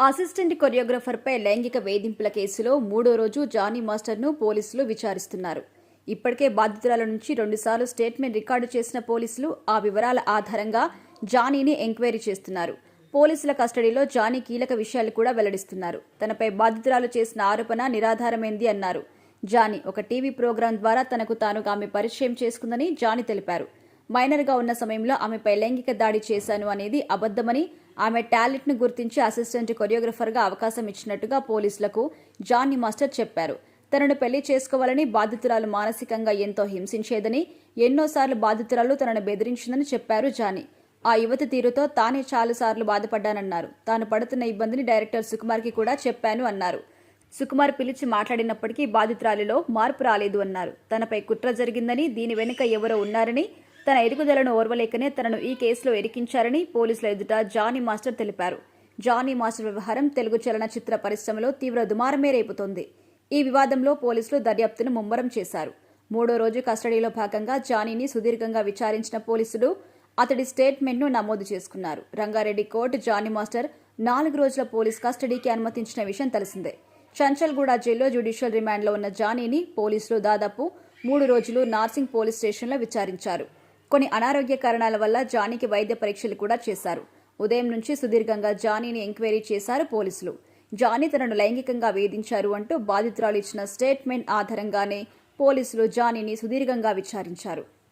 Assistant కొరియోగ్రాఫర్పై లైంగిక వేధింపుల కేసులో మూడో రోజు జానీ మాస్టర్ను పోలీసులు విచారిస్తున్నారు. ఇప్పటికే బాధితురాల నుంచి రెండుసార్లు స్టేట్మెంట్ రికార్డు చేసిన పోలీసులు ఆ వివరాల ఆధారంగా జానీని ఎంక్వైరీ చేస్తున్నారు. పోలీసుల కస్టడీలో జానీ కీలక విషయాలు కూడా వెల్లడిస్తున్నారు. తనపై బాధితురాలు చేసిన ఆరోపణ నిరాధారమైంది అన్నారు. జానీ ఒక టీవీ ప్రోగ్రాం ద్వారా తనకు తాను ఆమె పరిచయం చేసుకుందని జానీ తెలిపారు. మైనర్గా ఉన్న సమయంలో ఆమెపై లైంగిక దాడి చేశాను అనేది అబద్దమని ఆమె టాలెంట్ను గుర్తించి అసిస్టెంట్ కొరియోగ్రఫర్గా అవకాశం ఇచ్చినట్టుగా పోలీసులకు జానీ మాస్టర్ చెప్పారు. తనను పెళ్ళి చేసుకోవాలని బాధితురాలు మానసికంగా ఎంతో హింసించేదని ఎన్నోసార్లు బాధితురాలు తనను బెదిరించిందని చెప్పారు జానీ. ఆ యువతి తీరుతో తానే చాలాసార్లు బాధపడ్డానన్నారు. తాను పడుతున్న ఇబ్బందిని డైరెక్టర్ సుకుమార్కి కూడా చెప్పాను అన్నారు. సుకుమార్ పిలిచి మాట్లాడినప్పటికీ బాధితురాలిలో మార్పు రాలేదు అన్నారు. తనపై కుట్ర జరిగిందని దీని వెనుక ఎవరో ఉన్నారని తన ఎదుగుదలను ఓర్వలేకనే తనను ఈ కేసులో ఇరికించారని పోలీసుల ఎదుట జానీ మాస్టర్ తెలిపారు. జానీ మాస్టర్ వ్యవహారం తెలుగు చలనచిత్ర పరిశ్రమలో తీవ్ర దుమారమే రేపుతోంది. ఈ వివాదంలో పోలీసులు దర్యాప్తును ముమ్మరం చేశారు. మూడో రోజు కస్టడీలో భాగంగా జానీని సుదీర్ఘంగా విచారించిన పోలీసులు అతడి స్టేట్మెంట్ను నమోదు చేసుకున్నారు. రంగారెడ్డి కోర్టు జానీ మాస్టర్ నాలుగు రోజుల పోలీస్ కస్టడీకి అనుమతించిన విషయం తెలిసిందే. చంచల్గూడ జైల్లో జ్యుడిషియల్ రిమాండ్లో ఉన్న జానీని పోలీసులు దాదాపు మూడు రోజులు నార్సింగ్ పోలీస్ స్టేషన్లో విచారించారు. కొన్ని అనారోగ్య కారణాల వల్ల జానీకి వైద్య పరీక్షలు కూడా చేశారు. ఉదయం నుంచి సుదీర్ఘంగా జానీని ఎంక్వైరీ చేశారు పోలీసులు. జానీ తనను లైంగికంగా వేధించారు అంటూ బాధితురాలు ఇచ్చిన స్టేట్మెంట్ ఆధారంగానే పోలీసులు జానీని సుదీర్ఘంగా విచారించారు.